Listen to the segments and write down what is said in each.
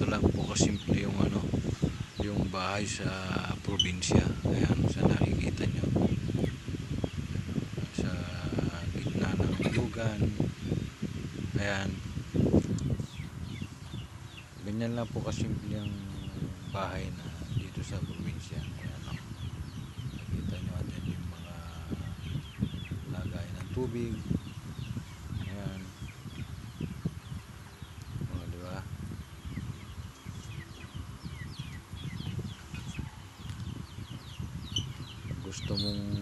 Ganito lang po kasimple yung ano, yung bahay sa probinsya. Ayan, sa nakikita nyo. Sa gitna ng lugan. Ayan. Ganyan lang po kasimple yung bahay na dito sa probinsya. Ayan, oh. Nakita nyo natin yung mga lagay ng tubig.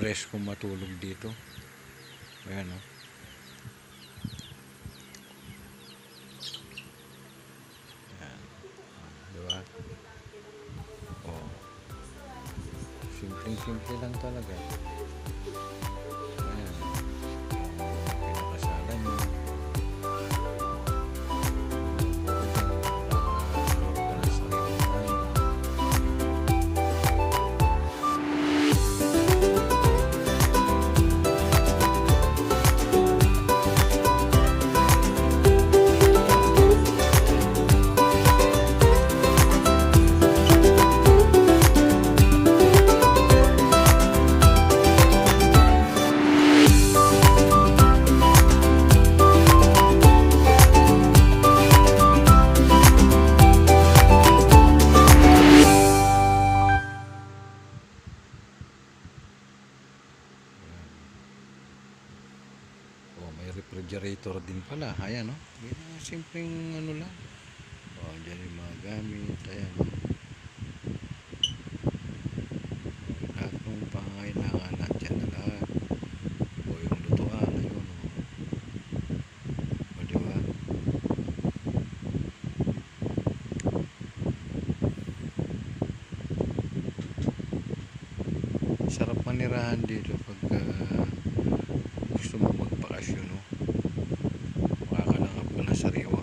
Uh, Presko matulog dito. Ayan o. Ayan. Ah, Di ba? Oh. Simpleng-simple lang talaga. Oh, may refrigerator din pala. Ayan, no? Yan, simpleng ano lang. Oh, dyan yung mga gamit. Ayan. Lahat ng pangailangan nandyan na lahat. O yung lutuan, ayun, oh. O, di ba? Sarap manirahan dito pag ah, gusto mo magbakasyon, no? Makakalangap ka ng sariwang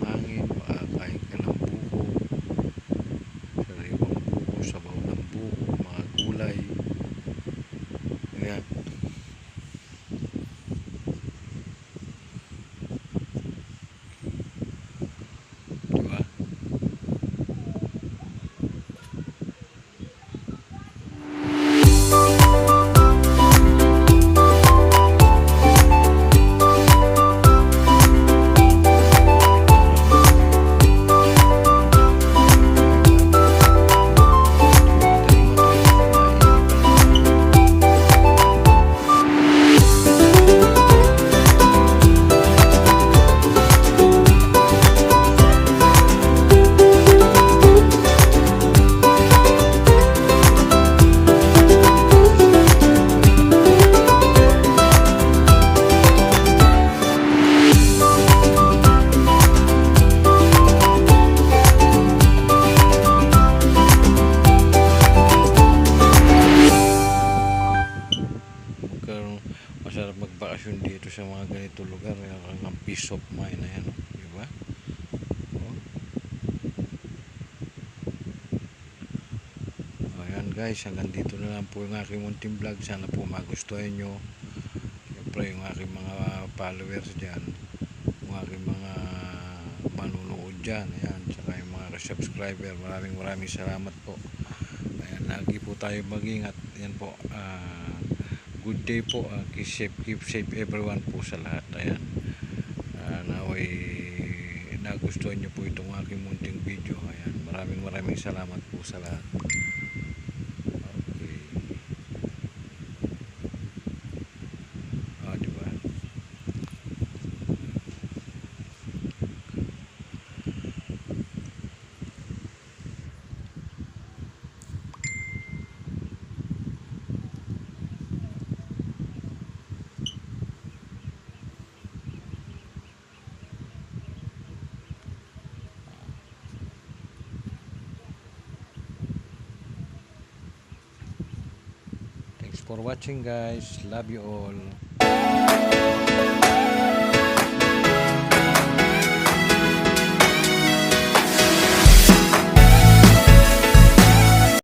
magbakasyon dito sa mga ganito lugar yung ang peace of mind na yan di ba? Oh. ayan guys hanggang dito na lang po yung aking munting vlog. Sana po magustuhan nyo. Siyempre yung aking mga followers dyan yung aking mga manunood dyan ayan tsaka yung mga subscriber maraming maraming salamat po. Ayan lagi po tayo mag-ingat. Yan po ah good day po. Ah, keep safe keep safe everyone po sa lahat. Ayan. Uh, naway nagustuhan nyo po itong aking munting video. Ayan. Maraming maraming salamat po sa lahat for watching guys. Love you all.